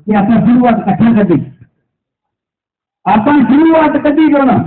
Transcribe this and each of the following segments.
की आपण सुरुवात कथा कधी आपण सुरुवात कधी करणं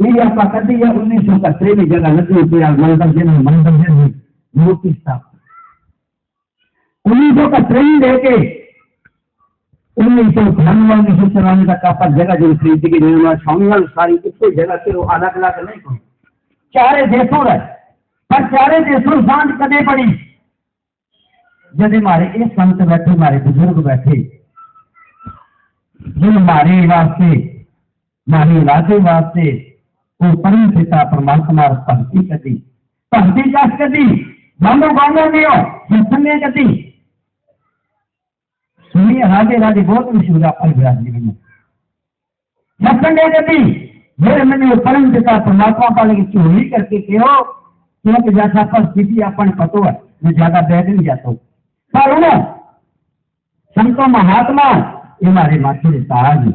ये आपा कधी या उन्नीस सौ का त्रेवी जगह लगी हुई मंडल जन मंडल जन मूर्ति स्थापना। उन्नीस सौ का ट्रेन देके उन्नीस सौ छियानवे उन्नीस सौ चौरानवे तक आपका जगह जो खरीद के निर्माण संगल सारी कितने जगह से वो अलग अलग तो नहीं कोई। चारे देशों रहे, पर चारे देशों साँझ कदे पड़ी? जब हमारे ये संत बैठे हमारे बुज़ुर्ग बैठे जो हमारे वास्ते हमारे इलाके वास्ते वो परम पिता परमात्मा भक्ति कदी भक्ति कस कदी गांधो गांधो दियो सत्संगे कदी सुनिए राधे राधे बहुत मशहूर अपन बिरादरी में सत्संगे कदी मेरे मैंने परम पिता परमात्मा पाले की चोरी करके कहो, क्योंकि जैसा परिस्थिति अपन पतो है, मैं ज़्यादा बैठ नहीं जाता हूँ। महात्मा ये हमारे माथे के ताज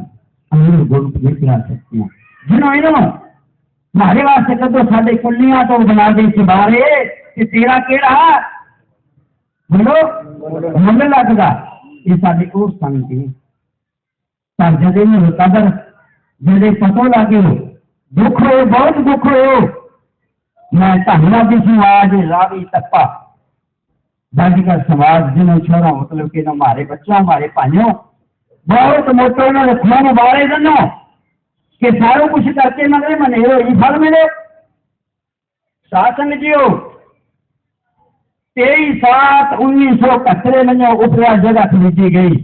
अमीर गुरु ये खिला सकते हैं जिन्होंने इन्होंने हमारे वास्ते कदो साढ़े कुलियाँ तो बना दे सिबारे कि तेरा केड़ा बोलो मुंड लगदा ये साढ़े और संग है पर जदे में कदर जदे पतो लगे दुख होए बहुत दुख होए मैं धन्यवादी सी आज रावी तप्पा का समाज जिन्हों छोरा मतलब कि हमारे बच्चों हमारे भाइयों बहुत मोटे उन्होंने खून उबारे दनो कि सारो कुछ करके मगरे मनेरो ही फल मिले शासन जियो तेईस सात उन्नीस सौ इकहत्तर में उपरा जगह खरीदी गई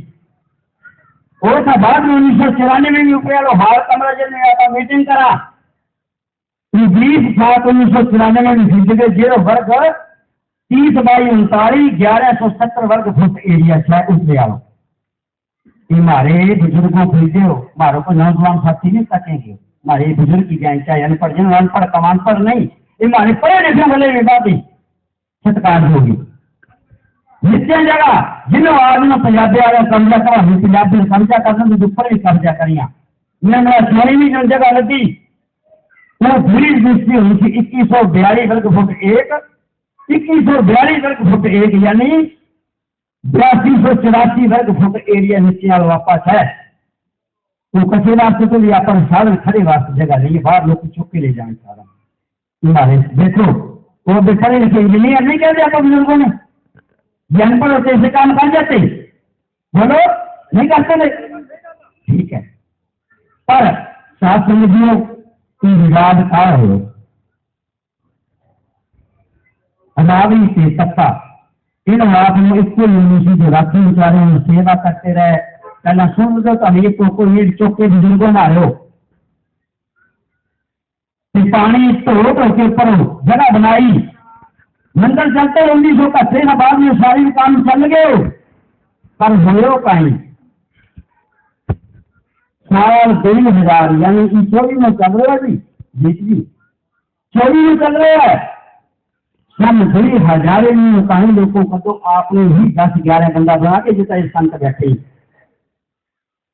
और था बाद में उन्नीस सौ चौरानवे में उपरा लो हाल कमरा जने आता मीटिंग करा बीस सात उन्नीस सौ चौरानवे में खरीद गए ज़ीरो वर्ग तीस बाई उनतालीस, ग्यारह सौ सत्तर वर्ग फुट एरिया है उस लियाओ ये हमारे बुज़ुर्गों खरीदे हो हमारे को नौजवान साथी नहीं सकेंगे। हमारे बुज़ुर्ग की जाए चाहे अनपढ़ जिन, अनपढ़ कमान पर नहीं। ये हमारे पढ़े लिखे वाले विवादी सत्कार होगी। जितने जगह जिन्हों आदमी पंजाबी वाले कब्जा करा। हम पंजाबी कब्जा करने तो ऊपर भी कब्जा करिया। मैं मेरा सोनी भी जो जगह लगी वो ब्रिज दूसरी हुई थी इक्कीस सौ बयालीस वर्ग फुट एक इक्कीस सौ बयालीस वर्ग फुट एक, यानी बयासी सौ चौरासी वर्ग फुट एरिया नीचे वापस है। तो कचे वास्ते तो भी अपन सारे खड़े वास्ते जगह नहीं है, बाहर लोग चुक के ले जाए सारा हमारे देखो, वो लिखे इंजीनियर नहीं कहते आप बुज़ुर्गों ने। जन पर होते ऐसे काम कर जाते। बोलो, नहीं करते ठीक है। पर साथ समझियो विवाद का हो अनावी से सत्ता। इन बात में इसको यूनिवर्सिटी जो राखी हम सेवा करते रहे। पहला सुन दो तो ये को कोई चुक बुज़ुर्गों मारे। हो पानी धो के ऊपर जगह बनाई। मंदिर चलते उन्नीस सौ के बाद में सारी काम चल गए। पर हो कहीं। साल दो हज़ार, यानी कि चौबीस में चल रहा है जी जी चौबीस में चल रहा है। सन दो हज़ार में कहीं लोगों को तो आपने ही दस ग्यारह बंदा बना के जितना इस संत बैठे ही।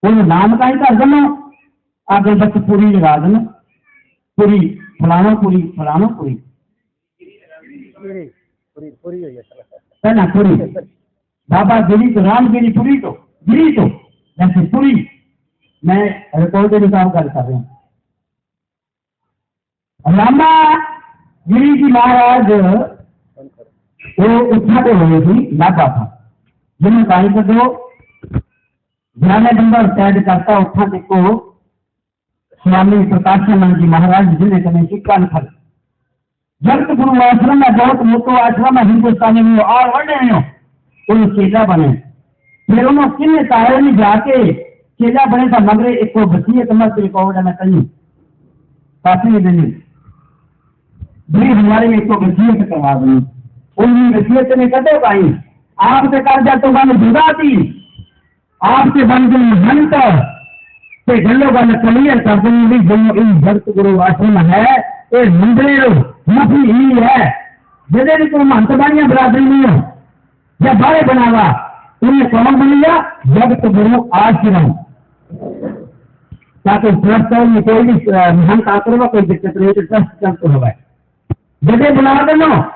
उन नाम का ही कर देना आगे बस पूरी लगा देना पूरी फलाना पूरी फलाना पूरी। पहला पूरी बाबा गिरी तो रामगिरी पूरी तो गिरी तो जैसे पूरी। मैं रिकॉर्ड काम कर कर रहा हूँ। रामा गिरी जी महाराज वो उठा हुए थी नागा था। जिन्हें कहीं कर दो ध्यान नंबर कैद करता उठा के को स्वामी प्रकाशानंद जी महाराज जिन्हें कभी सिक्का न खर जगत गुरु आश्रम में बहुत मोटो आश्रम है, हिंदुस्तानी में और बढ़ हो, उन चेला बने। फिर उन्होंने किन्ने तारे में जाके चेला बने था, मगरे एक को बसीयत मत रिकॉर्ड में कहीं। काफ़ी दिन। भी हमारे में एक को वसीयत करवा दी उनकी वसीयत ने कदे पाई। आपसे कर्जा तो बन जुदा थी। आपसे बन गई महंत ते गलो गल क्लियर कर देंगे जो इन भक्त गुरु आश्रम है, ये मंदिर मफी ही है। जदे भी कोई महंत बनिया, बरादरी नहीं हो या बारे बनावा, उन्हें कौन बनिया? जगत गुरु आश्रम। ताकि ट्रस्ट में कोई भी महंत आकर कोई दिक्कत नहीं तो ट्रस्ट चलते हो जगह बना देना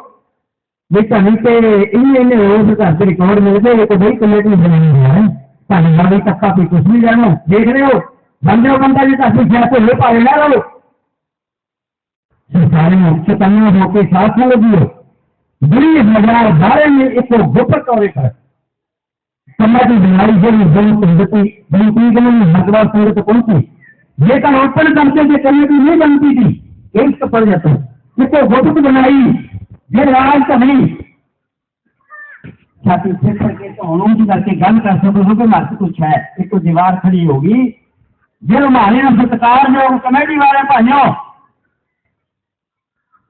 बेटा नहीं इन्हें इन इन से का फिर रिकॉर्ड मिलते ये तो भाई कलेक्ट में जमा नहीं है ताकि भाई तक काफ़ी कुछ नहीं जानो देख रहे हो बंदे हो बंदा जी काफ़ी क्या तो ले पाए ना लो सरकार मुख्य उच्च तन्य होके साथ में लगी हो बीस हज़ार बारह में एक तो गुप्त और एक समाज बीमारी जब जन पद्धति बनती के लिए भगवान संघ कौन पहुँची ये का रोपण करते थे करने नहीं बनती थी एक तो पड़ जाता है इसको गुप्त बनाई ਜਿਹੜਾ ਤਾਂ ਨਹੀਂ छाती फिर करके तो जी करके गल कर सको हो तो मत कुछ है। एक तो दीवार खड़ी होगी। जो हमारे ना सत्कार जो कमेडी वाले भाइयों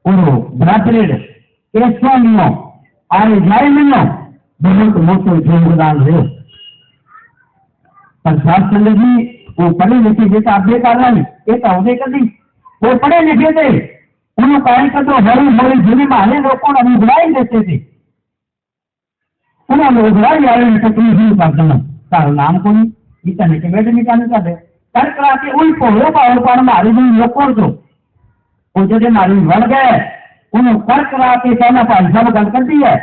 और ब्रदरेड आए जाए बहुत योगदान रहे जी वो पढ़े लिखे जे तो आप कर रहे ये तो आगे वो पढ़े लिखे थे। तो એનો કાર્યકર્તો હળી મળી જુદીમાં અને લોકોને ઉઘડાવી દેતી હતી અને ઉઘડાવી આવીને તકલીફ નહીં પાડતા તારું નામ કોનું ગીતાને કે મેડમી કાને કાઢે કરકરાતે ઉલપો હોપા હોપાણમાં હરિજન લોકો છો પોતે નારી વળ ગए उन्हें करकराते कहना पर सब गल कर दी है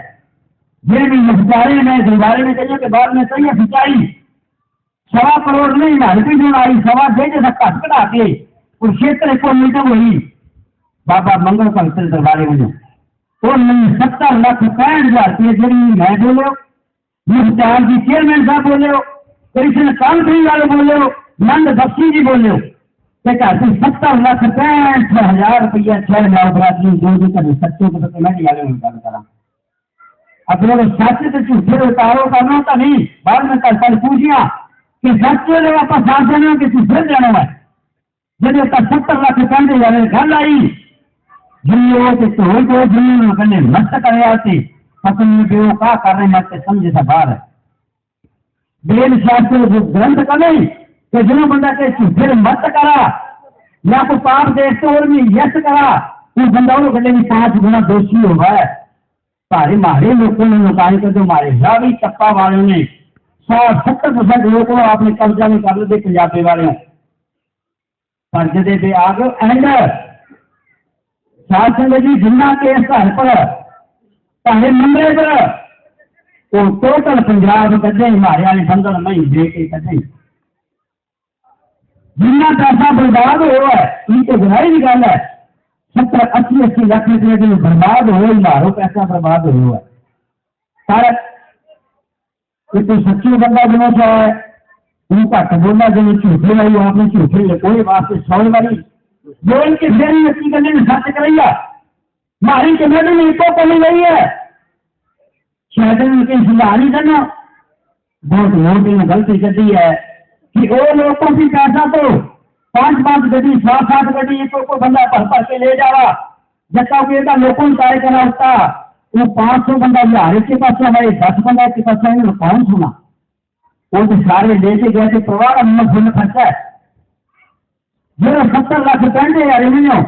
ये भी बिचारे ने दीवारे में कहिए कि बाद में सही बिचारी सवा करोड़ नहीं ना रुपये आई सवा दे सकता कटा के कुरुक्षेत्र को मीटर हुई बाबा मंगल सिंह दरबारे वाले तो वजो सत्तर लख पैंठ हज़ार रुपये जी मैं बोलो मुख्तार जी चेयरमैन साहब बोलो कृष्ण कांति वाले बोलो नंद बख्शी जी बोलो। सत्तर लख पैंठ हज़ार रुपया छह लाख जो जो कभी सच्चे को तो मैं गल करा अब लोग सच से झूठे उतारो करना तो नहीं, बाद में कल कल पूछिया कि सच आप आ देना कि झूठे देना है। जब सत्तर लाख पैंठ हज़ार गल आई तो तो कने मत करे आती पत्नी के का कर समझे सा बाहर है बेल शास्त्र जो ग्रंथ का नहीं कि जो बंदा के झूठे मत करा या को पाप देख तो और में यश करा वो बंदा वो गले पाँच गुना दोषी होगा सारे मारे लोगों ने नुकाई कर दो मारे रावी टप्पा वाले ने सौ सत्तर परसेंट लोग आपने कब्जा में कर दे पंजाबी वाले पर जदे पे गए एंड साध संगत जी जिन्ना केस घर पर भावे मंगले पर वो टोटल पंजाब कदे मारे वाले बंदर नहीं दे के कदे जिन्ना पैसा बर्बाद हुआ है इनके बुराई की गल है। सत्तर, अस्सी अस्सी लाख रुपये जो बर्बाद हो मारो पैसा बर्बाद हुआ है। पर कि तू सच्ची बंदा जो चाहे तू घट बोला, जो झूठे लाई आपने झूठे कोई वास्ते सौ बारी बोल के फिर ही अच्छी करने में सच करैया मारी के कमेटी में इको कमी गई है। शायद उनके सुधार नहीं करना बहुत मोटी ने गलती कर दी है कि वो लोगों की पैसा तो पाँच पाँच गड्डी, सात सात गड्डी एक को बंदा भर भर के ले जावा। जता कि एका लोगों तय करा उसका वो पाँच सौ बंदा हज़ार के पास हमारे दस बंदा के पास है कौन सुना? वो तो सारे लेके गए थे परिवार हमने खर्चा है। जो सत्तर लाख कहते यार इन्होंने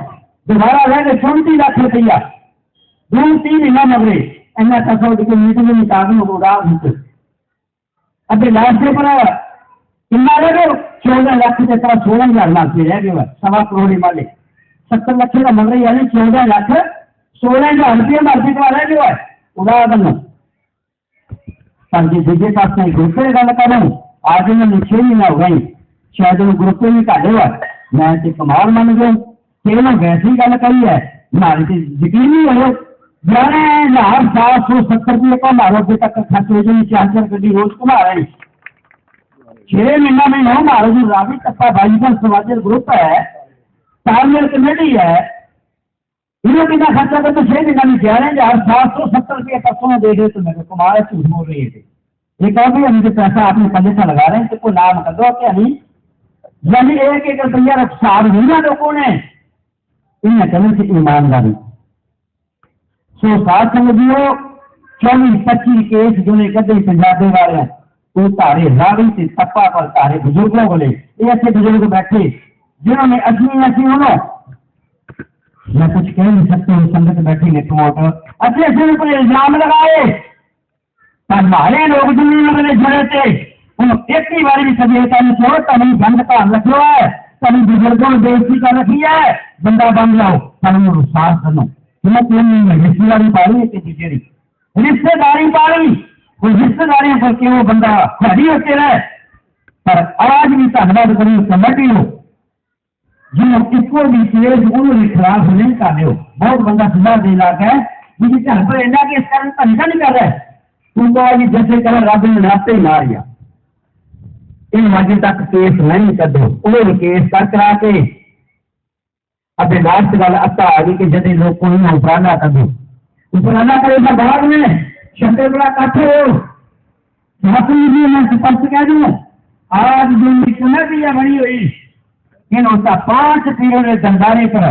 दोबारा रह गए चौंतीस लाख रुपया। दो तीन महीना मगरे। इन्ना पैसा की मीटिंग में कागज़ उड़ा अभी लास्ट डे पर कितना रह गए। चौदह लाख से तरह सोलह हज़ार लाख में रह गए सवा करोड़ वाले सत्तर लक्ष का मंग रही है चौदह लाख सोलह हज़ार रुपये मार्केट वाला रह उड़ा करना पर जी दूजे पास में ग्रुप से गल करूँ आज इन्होंने छह महीना हो गई। शायद ग्रुप में घाटे हुआ मैं कमाल मन गया। कि इन्होंने वैसे ही गल कही है। हमारे तो यकीन नहीं हो ग्यारह हज़ार सात सौ सत्तर रुपये का हमारे अभी तक खर्च हो जाए, चार चार गड्डी रोज कमा रहे हैं। छह महीना में नौ हमारा जो रावी टप्पा भाईजान समाजल ग्रुप है तालमेल कमेटी है। इन्होंने बिना खर्चा कर तो छह महीना में ग्यारह हज़ार सात सौ सत्तर रुपये परसों दे रहे तो मेरे कुमार झूठ बोल रही थे ये कहो भी हम जो पैसा अपने पल्ले से लगा रहे हैं तो कोई नाम कर दो, क्या नहीं? यानी एक एक रुपया साल हुई ना लोगों ने इन्हें कभी से ईमानदारी। सो साथ समझियो चौबीस, पच्चीस केस जो ने कदे पंजाबे वाले वो तारे रावी से तप्पा पर तारे बुज़ुर्गों बोले, ये ऐसे बुज़ुर्ग बैठे, जिन्होंने अजमी ऐसी होना मैं कुछ कह नहीं सकते हूँ संगत बैठी ने प्रमोटर अच्छे अच्छे पर इल्ज़ाम लगाए, पर मारे लोग दुनिया में जड़े थे। एक ही बारी भी सभी तन छोड़ तनी बंद का रखो है तनी बुज़ुर्गों ने बेइज्जती कर रखी है। बंदा बन जाओ तनी साथ दनो। तुम्हें क्यों नहीं है रिश्तेदारी पाली है कि दूसरी रिश्तेदारी पाली वो रिश्तेदारियों पर क्यों बंदा खड़ी होते रहे। पर आज भी धन्यवाद करी कमेटी हो। जिन्हों किसको भी केस उन्होंने खिलाफ नहीं कर रहे हो। बहुत बंदा सुधार दे लाग है जिसकी घर पर इन्ना केस करने का निशा नहीं कर रहा है। तुमको आज जैसे कर रब ने नाते ही मारिया इन अजे तक केस नहीं कर दो उन्होंने केस कर करा के अपने लास्ट गल अत्ता आ गई कि जदे लोग को उपराला कर दो उपराला करेगा बाद में शक्कर बड़ा कठ हो झांसी भी मैं स्पष्ट कह दूँ, आज जो कमेटी है बनी हुई। इन उसका पाँच पीरों ने दंडारे पर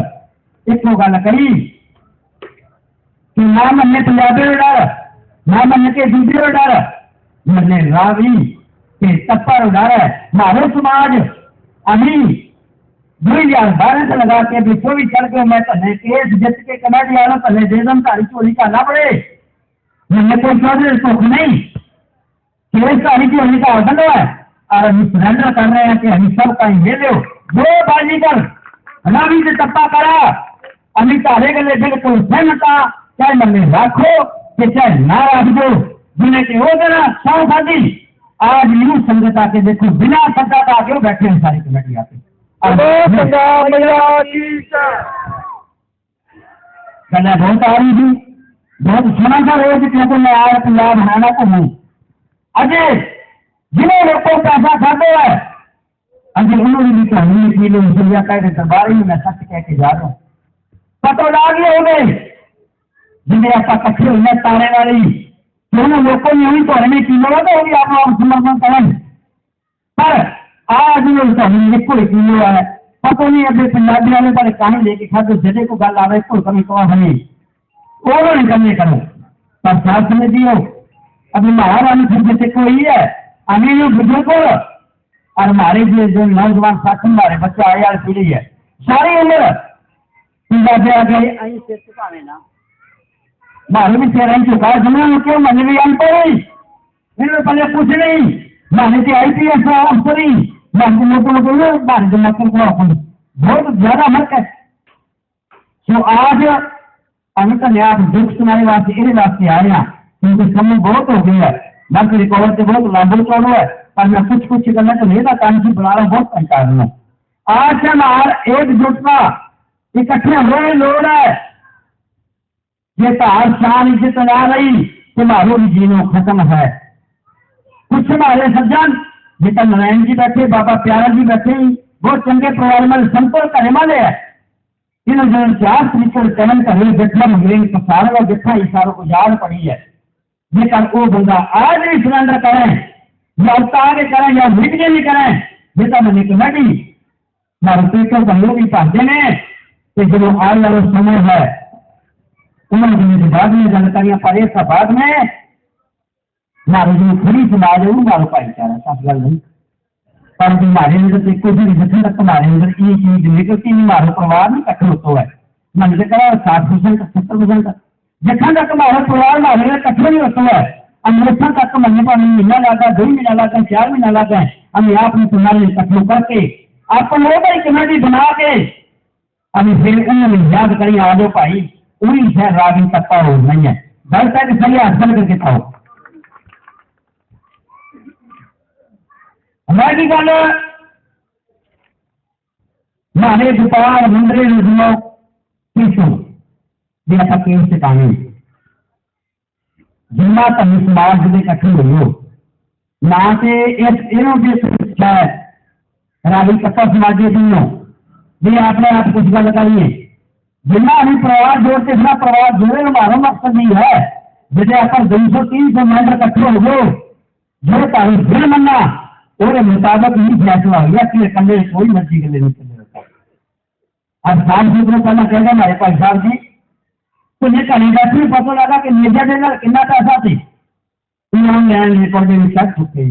एक गल कही, कि ना मन्ने पंजाबी डर ना मन्ने के रो डर मन्ने रावी के तप्पा रो है। मारो समाज हज़ार बारह से लगा के भी चल के मैं तन्ने केस जित के कमेटी वालों तन्ने दे दम तारी चोरी करना पड़े मैंने कोई चौधरी सुख नहीं। केस तारी चोरी का ऑर्डर है। और हम सरेंडर कर रहे हैं कि हम सब कहीं ले लो। दो बाजी कर रावी से टप्पा करा। अमित तारे गले बिल्कुल सहमता चाहे मन्ने रखो कि चाहे ना रख दो। जिन्हें के हो देना सौ शादी आज यूँ संगत आके देखो बिना सत्ता का आके वो बैठे हैं सारी कमेटी आके? कन्या बहुत आ रही थी बहुत सुना था रोज क्योंकि मैं आया पंजाब हरियाणा को घूमू अजय जिन्हें लोगों को पैसा खाते है अजय उन्होंने भी कहानी लिखी लो सुनिया कह रहे दरबार में मैं सच कह के जा रहा हूँ। पतो लाग हो गए जिन्हें आप कट्ठे हुए तारे वाली दोनों लोगों ने वही तो की लोग होगी आप समर्थन करें पर आज लोग तो हम लिखो किलो है पता नहीं अभी पंजाबी वाले पर कहानी लेके खाते जदे को गल आवे कोई कमी कवा हमें उन्होंने करने करो पर साथ में दियो अभी महारानी फिर जैसे कोई है अभी जो बुज़ुर्ग और हमारे जो जो नौजवान साथी हमारे बच्चे आए यार पीढ़ी है सारी उम्र पंजाबी आ गए सिर झुकावे ना मारे भी सिर आई झुका जिन्होंने क्यों मैंने भी अनपढ़ इन्होंने पहले कुछ नहीं मैंने तो आई पी एस अफसर ही मैं लोगों को बोलो मारे जो नौकर को अपन बहुत ज़्यादा फ़र्क है सो आज अमित ने आप दुख सुनाने वास्ते ये वास्ते आए हैं क्योंकि समय बहुत हो गया है बस रिकॉर्ड से बहुत लंबा चौड़ा है पर मैं कुछ कुछ करना तो नहीं था काम की बना रहा बहुत पहचान रहा हूँ आज एकजुटता इकट्ठे होने लोड़ है ये तार शान इज़्ज़त ना रही। तुम्हारो जीनो खत्म है। कुछ हमारे सज्जन जितना नारायण जी बैठे, बाबा प्यारा जी बैठे बहुत चंगे परिवार में संपर्क करने वाले है। इन्होंने जो चार जितना इशारों को याद पड़ी है। जेकर वो बंदा आज भी सिलेंडर करें, या करें, या मीटिंग भी करें जेता मैंने कमेटी मारे पेपर का लोग ही पाते ने, कि जो वाला समय है उमर जी से बाद में जानकारियाँ परेश का बाद में मारे जी खड़ी से मारे वो मारो भाईचारा सब गल नहीं। पर जी मारे अंदर से कुछ भी जितने तक मारे अंदर ये चीज़ निकलती नहीं मारो परिवार में कठोर होता है। मन से करा साठ परसेंट, सत्तर परसेंट, जितना तक मारो परिवार मारे में कठोर नहीं होता है। अमृतसर तक महीने पानी महीना लाता दो महीना लाता चार महीना लाता है हमें सुना तुम्हारे तो कठोर करके आपको लोग बना के अभी फिर उन्होंने याद करी आ जाओ भाई पूरी शहर रागी का हो नहीं है। बल का सही हासिल करके खाओ। रागी गल मारे दुपार मंदरे रुझनो किसो ये आप केस से काने जिन्ना तुम समाज दे इकट्ठे हो ना से इस इनों के शिक्षा रागी पक्का समाज दे दिनों ये आपने आप कुछ गल करनी है। बिना अभी प्रवास जोड़ के बिना प्रवास जोड़े, हमारा मकसद नहीं है। जैसे अपन दो सौ तीन सौ मैंबर इकट्ठे हो गए जो तारीफ़ फिर मनना और मुताबिक ही फैसला हो गया कि कमरे कोई मर्ज़ी के लेने चले रहता अब साल से जो करना कहेगा हमारे पास साहब जी तो ये कहेगा फिर पता लगा कि मेजा देगा कितना पैसा थे। इन्होंने लैंड रिकॉर्ड में चेक चुके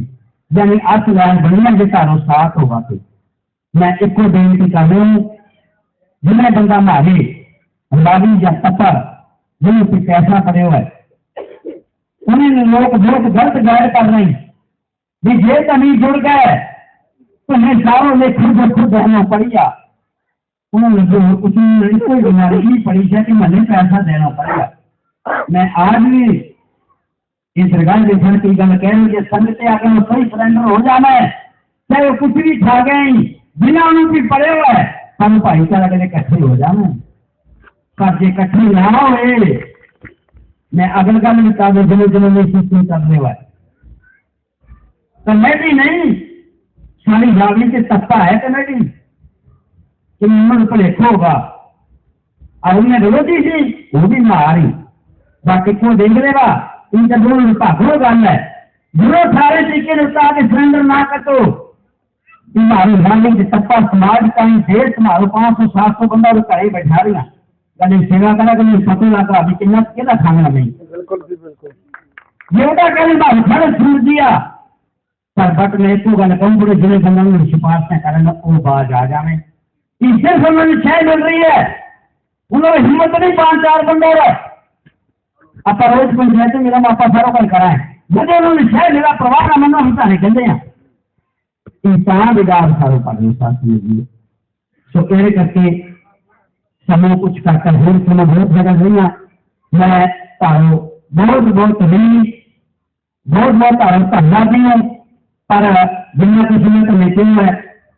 यानी अस लैंड बढ़िया के तारों साथ होगा थे मैं एक बेनती कर रहा हूँ जिन्हें बंदा मारे गुलामी या सफ़र जो की फैसला करे हुए। उन्हें लोग बहुत गलत गाइड कर रहे हैं। ये जे कमी जुड़ गए तो ये सारों ने खुद खुद रहना पड़िया उन्होंने जो उसने इसको बीमारी पड़ी है कि मैंने पैसा देना पड़ेगा। मैं आज भी ये सरकार देखने की गल कह रही है संगते आकर सही सरेंडर हो जाना है। चाहे वो कुछ भी खा गए बिना उन्होंने पड़े हुए है, हम भाईचारा के लिए इकट्ठे हो जाना है। जे इकट्ठे ना होए। मैं अगल गल भी कर जिन्हें जिन्हें में सिस्टम करने वाले। कमेटी नहीं सारी जावी से तत्ता है कमेटी कि मन भुलेख होगा। और उन्हें विरोधी सी वो भी मारी बाकी को देख लेगा? इनका दोनों भागो गल है जो सारे तरीके ने उतार के सरेंडर ना कटो तुम्हारी गाली के तप्पा समाज का ही देश तुम्हारो पाँच सौ सात सौ बंदा तो घरे बैठा रही कभी सेवा करा कभी सतो का अभी किन्नत के ना खाना नहीं। बिल्कुल जी बिल्कुल। ये उठा कल बात फल छूट दिया। पर बट ने तो गल कम पूरे ज़िले बंदों ने सिफारिश ना करे ना वो बाज आ जावे इससे सिर्फ़ छह मिल रही है। उन्होंने हिम्मत नहीं पाँच चार बंदे रहे। आप रोज कोई जाए तो मेरा माता सारो कर करा है। मुझे उन्होंने छह मेरा प्रवाह ना मन होता है कहते हैं। इंसान बिगाड़ सारो पर इंसान समझिए सो कहने करके समय कुछ करकर हूँ समय बहुत जगह नहीं है मैं तारो, बहुत बहुत नहीं, बहुत बहुत तारो धन्यवाद। नहीं है पर बिना किसी ने तो लेते हुए